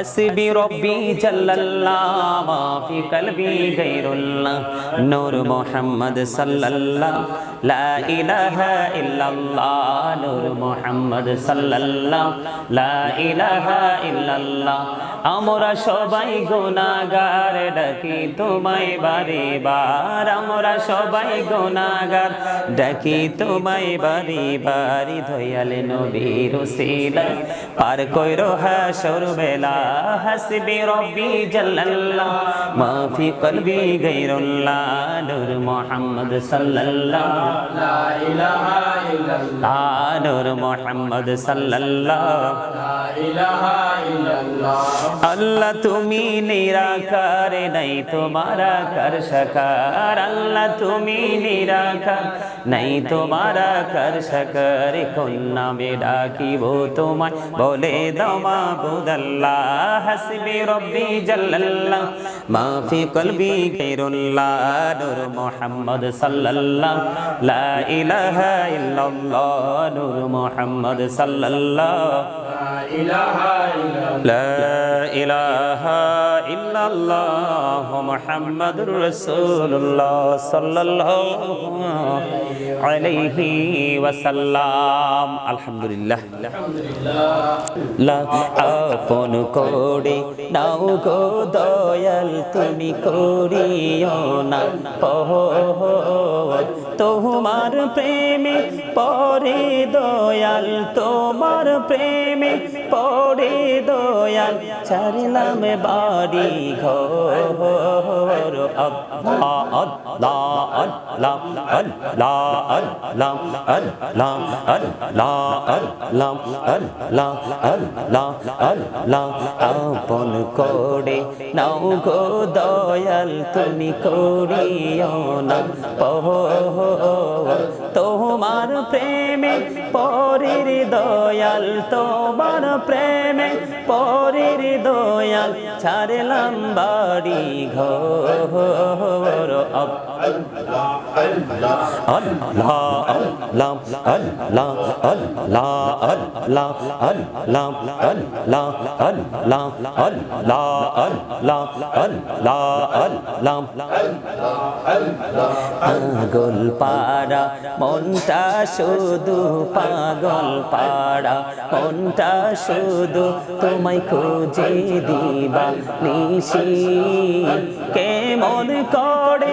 হাসবি রব্বি জাল্লাল্লাহ মা ফি কলবি গায়রুল্লাহ নূর মুহাম্মদ সাল্লাল্লাহ লা ইলাহা ইল্লাল্লাহ নূর মুহাম্মদ সাল্লাল্লাহ লা ইলাহা ইল্লাল্লাহ আমরা সবাই গুনাহগার, ডাকি তোমায় বারে বার। আমরা সবাই গুনাহগার, ডাকি তোমায় বারে বারে। দয়ালে নবীর উসিলায় পার কইরো হাসর বেলা। হাসবি রব্বি জাল্লাল্লাহ মা ফি কলবি গায়রুল্লাহ, নূর মুহাম্মদ সাল্লাল্লাহ। লা ইলাহা ইল্লাল্লাহ, নূর মুহাম্মদ সাল্লাল্লাহ। লা ইলাহা ইল্লাল্লাহ। আল্লাহ তুমি নিরাকার নাই তোমারা কর সকার। আল্লাহ তুমি নিরাকার নাই তোমারা কর সকার। কোন নামে ডাকিব তোমায় বলে দমা বুদাল্লাহ হাসবি রব্বি জাল্লাল্লাহ। মা ফি কলবি গায়রুল্লাহ নূর মুহাম্মদ সাল্লাল্লাহ। লা ইলাহা ইল্লাল্লাহ নূর মুহাম্মদ সাল্লাল্লাহ। লা ইলাহা ইল্লাল্লাহ। إله ইল্লাল্লাহ মুহাম্মাদুর রাসূলুল্লাহ সাল্লাল্লাহু আলাইহি ওয়াসাল্লাম। আলহামদুলিল্লাহ। লা আপন করে নাও গো দয়াল, তুমি করিও না তোমার প্রেমে পরে দয়াল, তোমার প্রেমে পরে দয়াল। চারিলাম বাড়ি ঘর আল্লাহ আল্লাহ আল্লাহ আল্লাহ আল্লাহ আল্লাহ আল্লাহ আল্লাহ আল্লাহ আল্লাহ আপন করে নাও গো দয়াল তুমি করিও না তোমার প্রেমে পরির দয়াল তোমার প্রেমে পরির দয়াল ছাড়লাম বাড়ি ঘর। পাগল পাড়া মনটা শুধু পাগল পাড়া কোনটা শুধু তোমায় খুঁজে দিবা নিশি? কেমন করে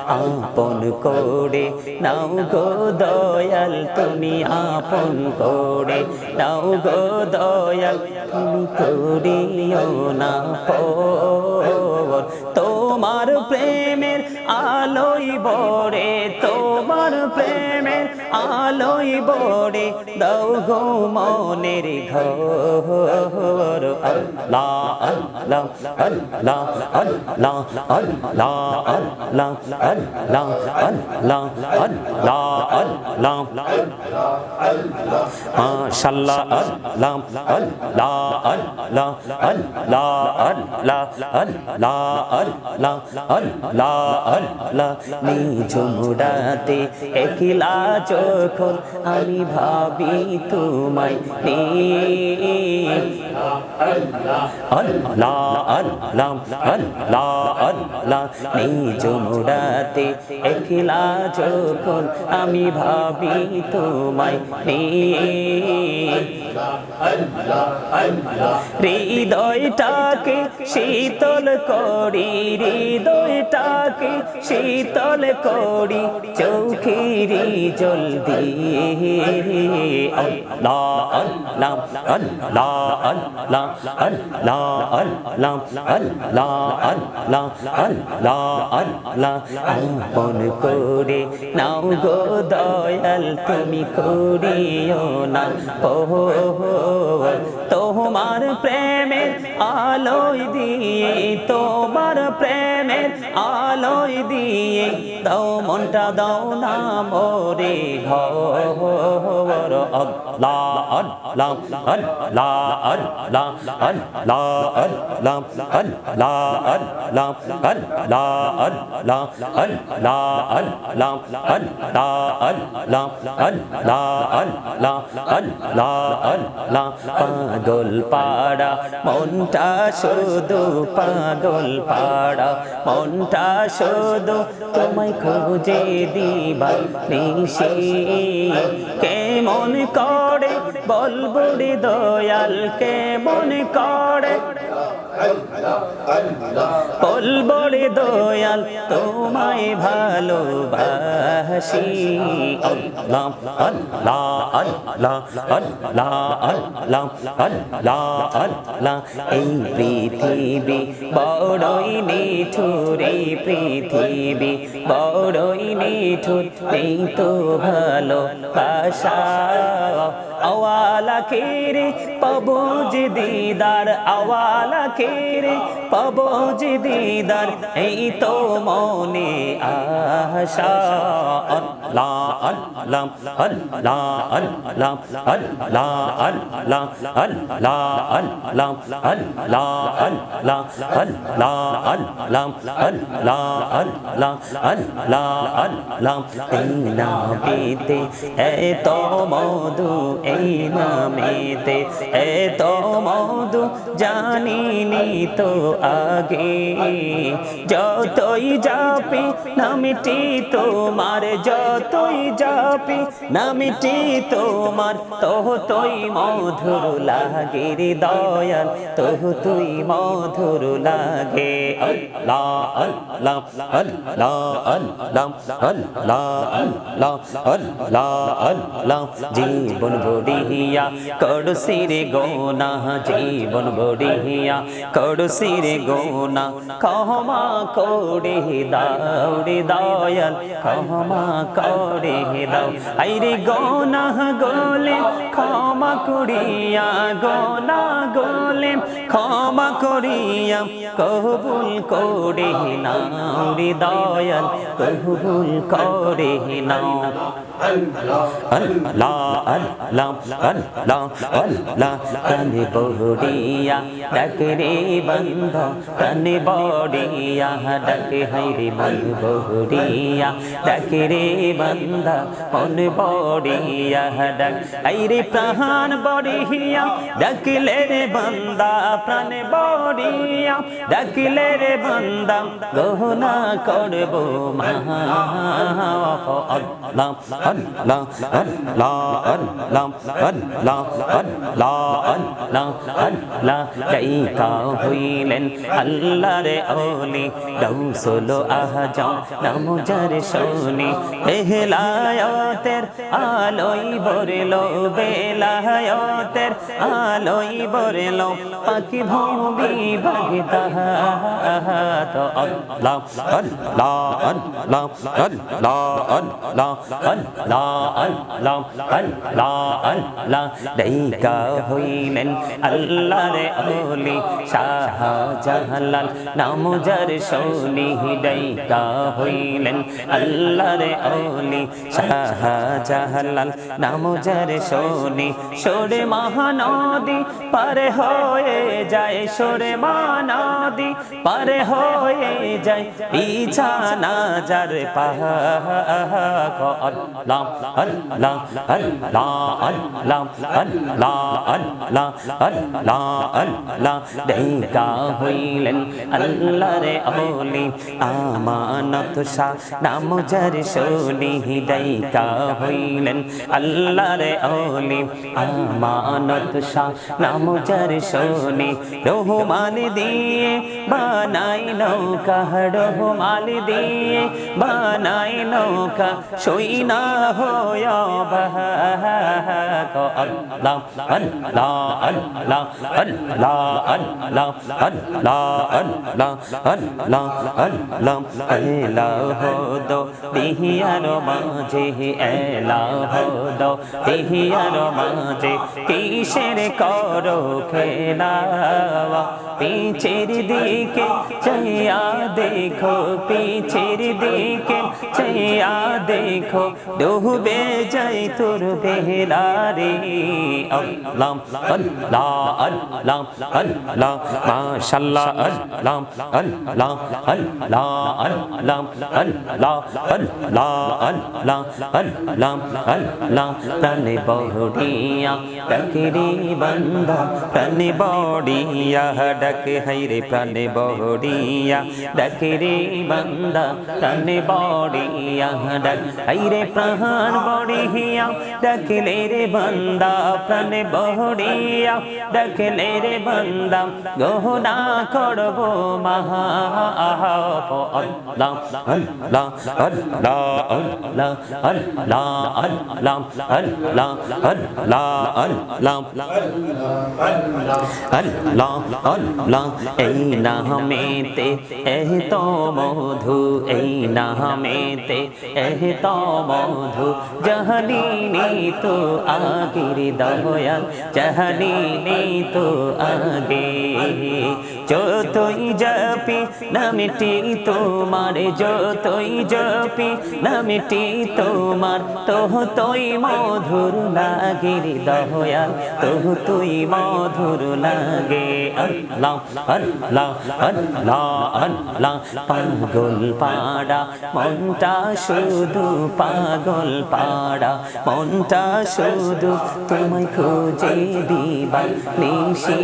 আপন করে নাও গো দয়াল, তুমি আপন করে নাও গো দয়াল, তুমি করিও না পর। তোমার প্রেমের আলোই বড়ে তোমার প্রেমের আলোই বড়ে দাও গো মনের ঘর আল্লাহ আল্লাহ আল্লাহ আল্লাহ আল্লাহ আল্লাহ আল্লাহ আল্লাহ আল্লাহ আল্লাহ মাশাআল্লাহ আল্লাহ আল্লাহ আল্লাহ আল্লাহ আল্লাহ যখন আমি ভাবি তোমায় নিজ একলা যখন আমি ভাবি তোমায় হৃদয়টাকে শীতল করি হৃদয়টাকে শীতল করি চৌখিরি জল দিয়ে আল্লাহ আল্লাহ আল্লাহ আল্লাহ লা আল লা আল লা আল লা আল লা আল লা আল লা আপন করে নাও গো দয়াল তুমি করিও না ওহ তোমার প্রেমের আলোয় দিয়ে তোমার প্রেম আলোয় দিয়ে দাও মনটা দাও না মোরে ঘর আল্লাহ আল্লাহ আল্লাহ আল্লাহ আল্লাহ আল্লাহ আল্লাহ আল্লাহ আল্লাহ আল্লাহ আল্লাহ আল্লাহ আল্লাহ আল্লাহ আল্লাহ আল্লাহ আল্লাহ আল্লাহ পাগল পাড়া মনটা শুধু পাগল পাড়া মনটা শুধু তোমায় খুঁজে দিবা নিশি। কেমন করে বলবুড়ি দয়াল কেমন করে বলব রে দয়াল তোমায় ভালোবাসি আল্লাহ এই পৃথিবী বড়ই নিঠুর এই পৃথিবী বড়ই নিঠুর এই তো ভালো বাসা আওয়ালা কেরে পবুজ দিদার আওয়ালা কেরে যে দিদার এই তো মনে আশা। নামেতে এত মধু, এই নামেতে এত মধু জানিনি তো আগে। যতই যাপি নামটি তোমার যত যতই যাপি নামটি তোমার, তোহ তুই মধুর লাগে রে দয়াল, তোহ তুই মধুর লাগে। আল্লাহ আল্লাহ আল্লাহ আল্লাহ আল্লাহ আল্লাহ আল্লাহ আল্লাহ জীবন বড়িয়া করসিরে গোনা, জীবন বড়িয়া করসিরে গোনা ক্ষমা করে দাও রে দয়াল ক্ষমা করে দাও আইরে গোনা গোলে ক্ষমা করিয়া, গোনা গোলে ক্ষমা করিয়া, কবুল করে নাও রে দয়াল কবুল করে নাও আল্লাহ আল্লাহ আল্লাহ আল্লাহ কানে বড়িয়া ডাকে রে বন্ধ কানে বড়িয়া, ডাকে হাইরে মন বড়িয়া, ডাকে রে বান্দা, মন বড়িয়া ডাক আইরে প্রাণ বড়িয়া, ডাকলে রে বান্দা, প্রাণ বড়িয়া, ডাকলে রে বান্দা, গহনা করব হইলেন আল্লাহ রে ওলি দৌ সোলো আহ যাও নাম যার সোনি এহ এহলায়তের আলোই বরলো বেলায়তের আলোই বরলো পাখি ভূমি ভাগিতা তো আল্লাহ আল্লাহ আল্লাহ আল্লাহ আল্লাহ আল্লাহ আল্লাহ আল্লাহ আল্লাহ হইলেন আল্লাহর ওলি শাহ নাম হইলেন আল্লাহর ওলি বলি শাহজাহালাল নাম যারে শোনি সোরে মহানদী পারে হয়ে যায় সোরে মহানদী পারে হয়ে যায় পিছানা যার পাহলাম হইলেন আল্লাহ রে অলি আমানত শাহ নাম শোনি দেখা হইলেন আল্লাহরে ওলি আমানত শাহ নাম যার রহমান দিয়ে বানাই নৌকা রহমান দিয়ে বানাই নৌকা সই না হয় আল্লাহ দো দিহিয়ার মাঝে এলাহ দো দিহিয়ার মাঝে কিসের করো খেলা পিছের দিকে চাইয়া দেখো পিছের দিকে চাইয়া দেখো ডুবে যাই তোর বেহলারে আল্লাহ আল্লাহ আল্লাহ আল্লাহ মাশাআল্লাহ আল্লাহ আল্লাহ আল্লাহ আল্লাহ আল্লাহ আল্লাহ আল্লাহ আল্লাহ আল্লাহ প্রাণে বড়িয়া ডাকরি বন্দা প্রাণে বড়িয়া ডাক হাইরে প্রাণে বড়িয়া ডাকরি বন্দা প্রাণে বড়িয়া ডাক হাইরে প্রাণ বড়িয়া ডাকলে রে বন্দা প্রাণে বড়িয়া ডাকলে রে বন্দা গহনা করব মহা আল্লাহ আল্লাহ আল্লাহ আল্লাহ আল্লাহ আল্লাহ আল্লাহ আল্লাহ আল্লাহ আল্লাহ আল্লাহ এই নামেতে এহ তো মধু এই নামেতে এহ তো মধু জাহালিনি তো আগের দয়াল জাহালিনি তো আগে। যতই জপি, নামটি তোমার, যতই জপি, নামটি তোমার তোহ তুই মধুর লাগে রে দয়াল তোহ তুই মধুর লাগে আল্লাহ পাগল পাড়া মনটা শুধু পাগল পাড়া মনটা শুধু তোমায় খুঁজে দিবা নিশি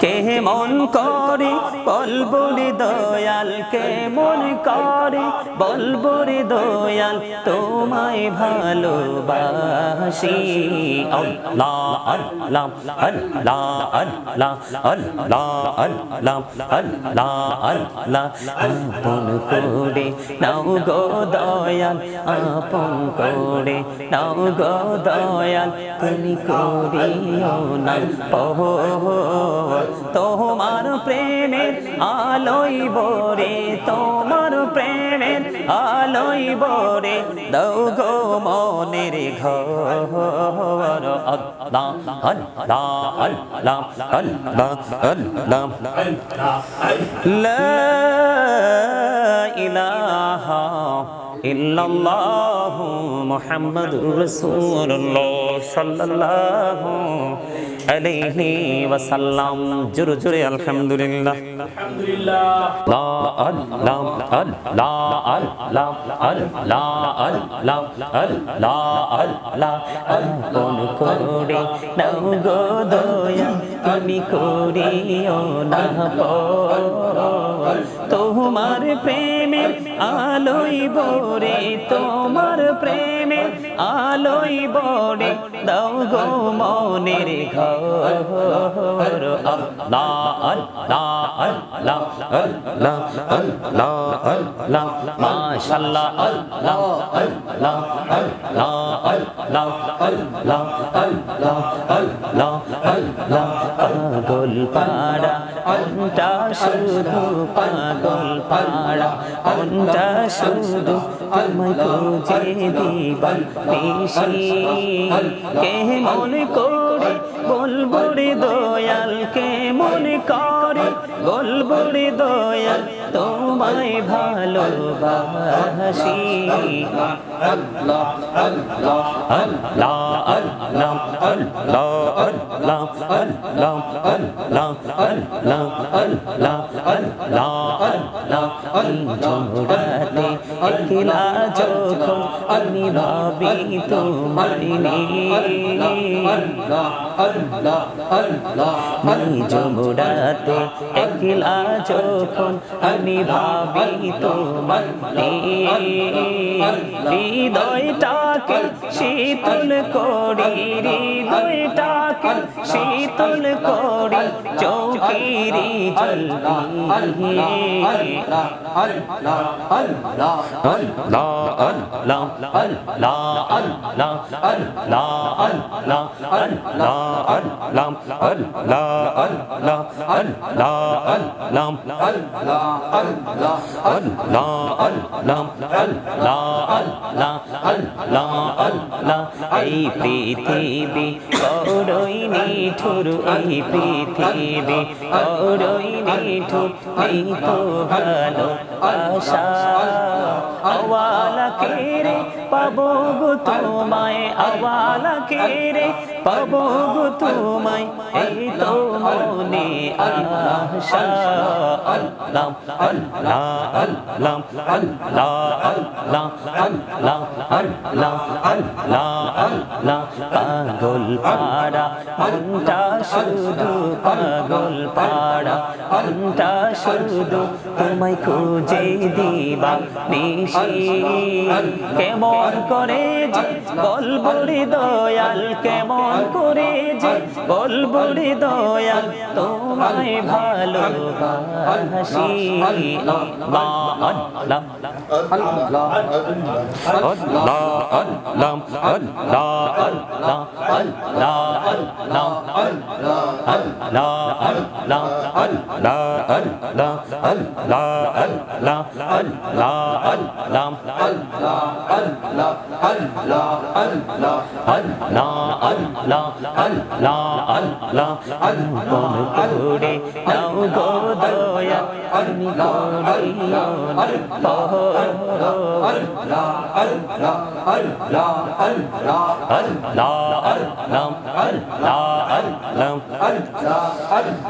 কে মন করে বলব রে দয়াল কে মন করে বলব রে দয়াল তোমায় ভালোবাসি আল্লাহ আল্লাহ আল্লাহ আপন করে নাও গো দয়াল আপন করে নাও গো দয়াল তুমি করিও না তোমার প্রেমের আলোই বরে তোমার প্রেমের আলোই বরে দৌ গো মনের ঘর। আল্লাহ আল্লাহ আল্লাহ আল্লাহ আল্লাহ লা ইলাহা ইল্লাল্লাহু মুহাম্মাদুর রাসূলুল্লাহ সাল্লাল্লাহু আলাইহি ওয়াসাল্লাম জোরে জোরে আলহামদুলিল্লাহ তুমি করিও না তোমার প্রেমের আলোই ভরে তোমার প্রেম। প্রেমের আলোই বরে দাও গো মনের ঘর। আল্লাহ আল্লাহ আল্লাহ আল্লাহ পাগল পাড়া। অন্টা শুধু পাগল পাড়া শুধু বেশি কে মনে করে বলব দয়াল কে মনে করে বলব রে দয়াল তোমায় ভালোবাসি। আমি ভাবি তোমায় মোড়াতে একলা যখন আমি ভাবি তোমার হৃদয়টাকে শীতল করি হৃদয়টাকে শীতল করি চৌকিরি জলদি আল্লাহ আল্লাহ আল্লাহ আল্লাহ আল্লাহ আল্লাহ আল্লাহ আল্লাহ এই পৃথিবী বড়ই নিঠুর এই পৃথিবী বড়ই নিঠুর এই তো ভালো আশা আওয়ালা কেরে পাবো গো তোমায় আওয়ালা কেরে পাবো গো তোমায় এই তো মনে পাগল পাড়া শুধু পাগল পাড়া শুধু তোমায় খুঁজে দিবা নিশি কেমন করে যে বলব রে দয়াল কেমন করে যে বলব রে দয়াল তোমায় ভালোবাসি আল্লাহ আল্লাহ আল্লাহ আল্লাহ আল্লাহ আল্লাহ আল্লাহ আল্লাহ لام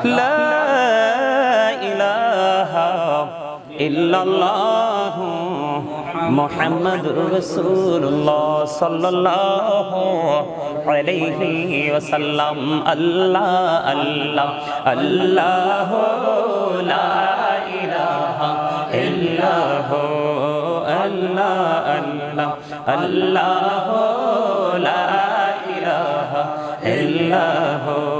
لا إله إلا الله মোহাম্মদ রসুল্লাহ সাল্লাল্লাহু আলাইহি ওয়াসাল্লাম। আল্লাহ আল্লাহ আল্লাহ লা ইলাহা ইল্লাহু, আল্লাহ আল্লাহ আল্লাহ লা ইলাহা ইল্লাহু।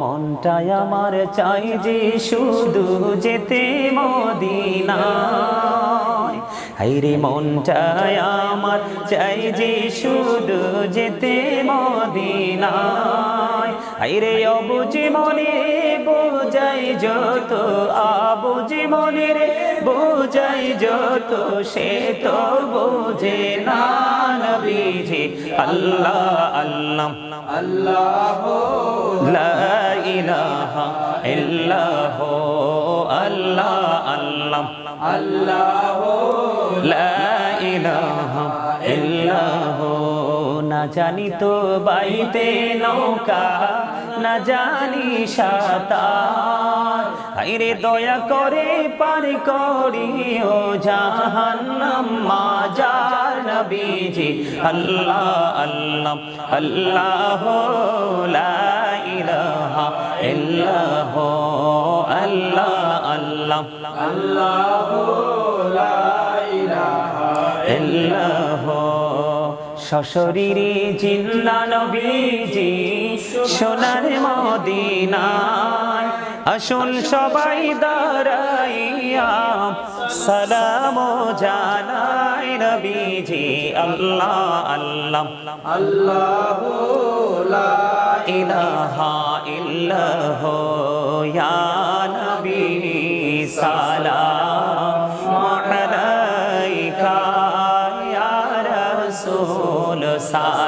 মনটাই আমার চাই যে শুধু যেতে মদিনায়। হাইরে মনটাই আমার চাই যে শুধু যেতে মদিনায়। হাইরে অবুঝি মনে বোঝাই যত আবুঝি মনে রে বোঝাই যত, সে তো বোঝে না নবীজি। আল্লাহ আল্লাহ। আল্লাহ লা ইলাহা ইল্লাহ, আল্লাহ আল্লাহ আল্লাহ লা ইলাহা ইল্লাহ, না জানি তো বাইতে নৌকা, না জানি সাঁতার। হাইরে দয়া করে পার করিও জাহান্নাম মাজার নবীজি আল্লাহ আল্লাহ আল্লাহ লা ইলাহা ইল্লাহ আল্লাহ আল্লাহ। আল্লাহ লা ইলাহা ইল্লাহ। সশরীরে জিন্দা নবীজি সোনার মদিনায় আসল সবাই দাঁড়াইয়া সালাম জানাই নবীজি আল্লাহ আল্লাহ। আল্লাহ ইলাহা ইল্লাহ ইয়া নবী সালাম আলাইকা ইয়া রাসূল সালাম।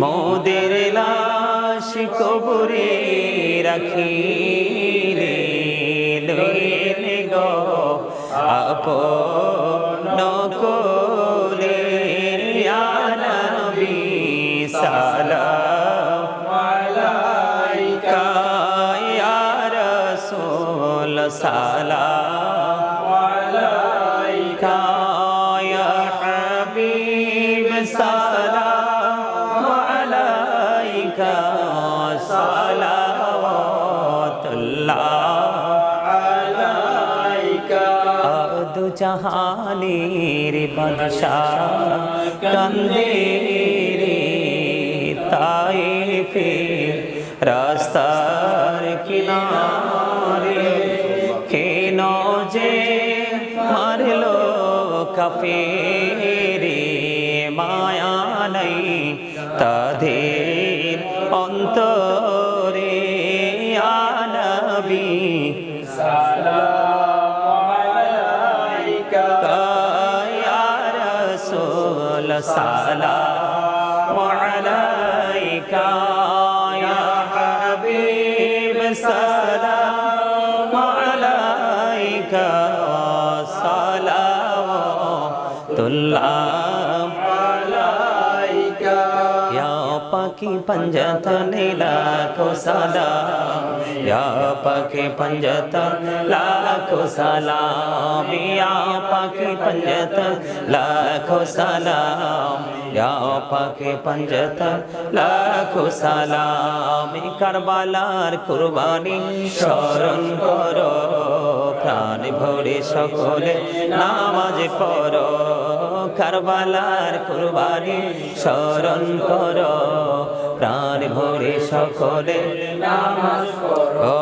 মোদের লাশ কবরে রাখিলে লইলে গো আপন কোলে আনবি সালাম আলাইকা ইয়া রাসূল সালাম। জাহানের বাদশাহ কান্দে রে তাই ফির রাস্তার কিনারে কেন যে মারলো কাফেরে? মায়া নাই তাদের অন্তরে আনবী السلام عليك يا حبيب السلام عليك صلاة الله عليك يا باقي پنجتن لاکھوں سلام या पाकी पंजतन लाखो सलाम या पाकी पंजतन लाखो सलाम या पाकी पंजतन लाखो সালাম কারবালার কুরবানি স্মরণ করো প্রাণ ভরে সকলে নামাজ পড়ো কারবালার কুরবানি স্মরণ করো প্রাণ ভরে সকলে ও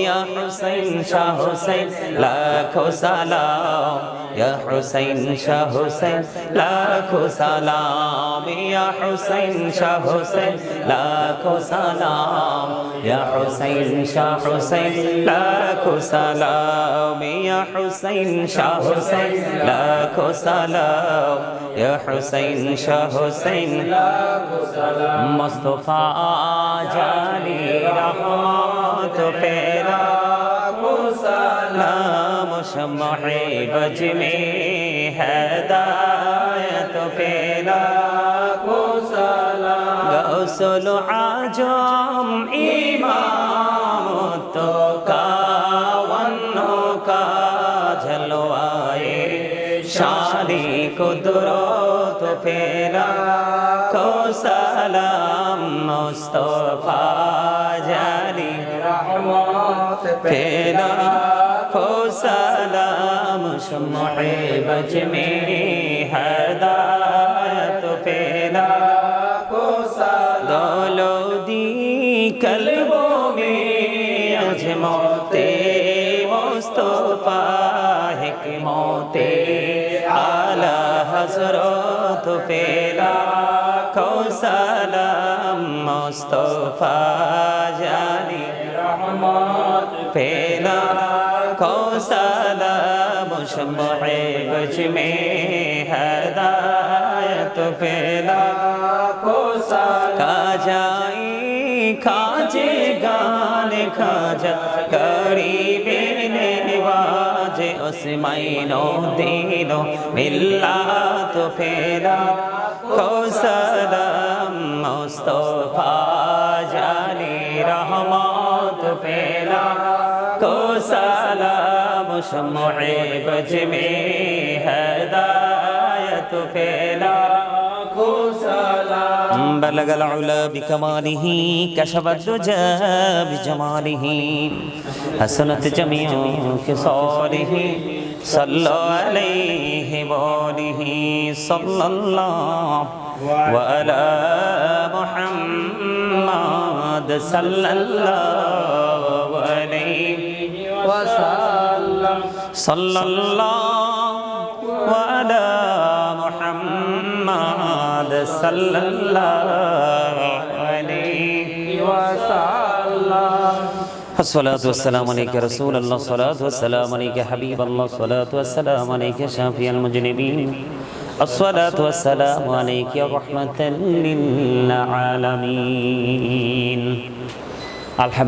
ইয়া হুসাইন শাহ হুসাইন লাখো সালাম। ইয়া হুসাইন শাহ হুসাইন লাখো সালাম ইয়া হুসাইন শাহ হুসাইন লাখো সালাম ইয়া হুসাইন শাহ হুসাইন লাখো সালাম ইয়া হুসাইন শাহ হুসাইন লাখো সালাম ইয়া হুসাইন শাহ হুসাইন মুস্তফা জানি রহমত लम्हे बज में हैदायत फेरा को सलाम गौसल आजम इमाम तो का वन्नो का झलवाए शादी चश्मे बज में हदायत फैला को दौलो दी कलबों में अजमोते मुस्तफा है कि मोते आला हजरत फैला को सलाम मुस्तफा जानी रहमत फैला को सलाम شمع بج میں ہدایت پھیلا کو سکا جائی کھاجے گان کھاجا قریب نواج اسمینوں دینوں ملا تو پھیلا کو سلام مصطفیٰ جانی رحمت پھیلا کو سلام بلغ العلا بكماله كشف الدجا بجماله حسنت جميع خصاله صلى عليه وآله صلى الله وعلى محمد صلى الله صلى الله وعلى محمد صلى الله عليه وسلم. الصلاة والسلام عليك رسول الله. الصلاة والسلام عليك حبيب الله. الصلاة والسلام عليك شافي المجنبين. الصلاة والسلام عليك رحمة للعالمين. الحمد